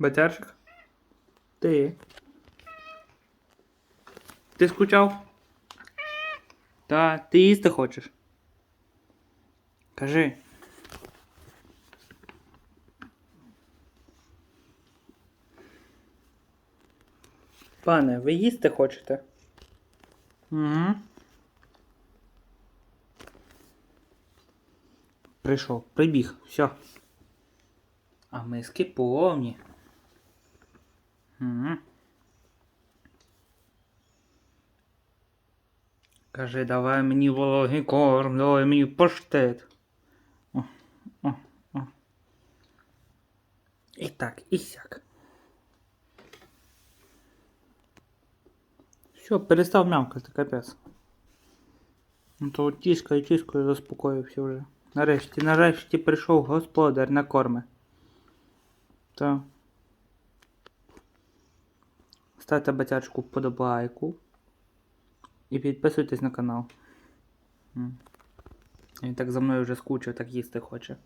Батярчик? Ти. Ти скучав? Та, ти їсти хочеш? Кажи. Пане, ви їсти хочете? Угу. Прийшов, прибіг, все. А миски повні. Угу. Каже, давай мені вологий корм, давай мені паштет. О, о, о. І так, і сяк. Все, перестав мявкати, капець. Ну то тіскаю, тіскаю, заспокоївся вже. Нарешті, нарешті прийшов господар на корми. Так. Ставте батячку вподобайку. І підписуйтесь на канал. Він так за мною вже скучив, так їсти хоче.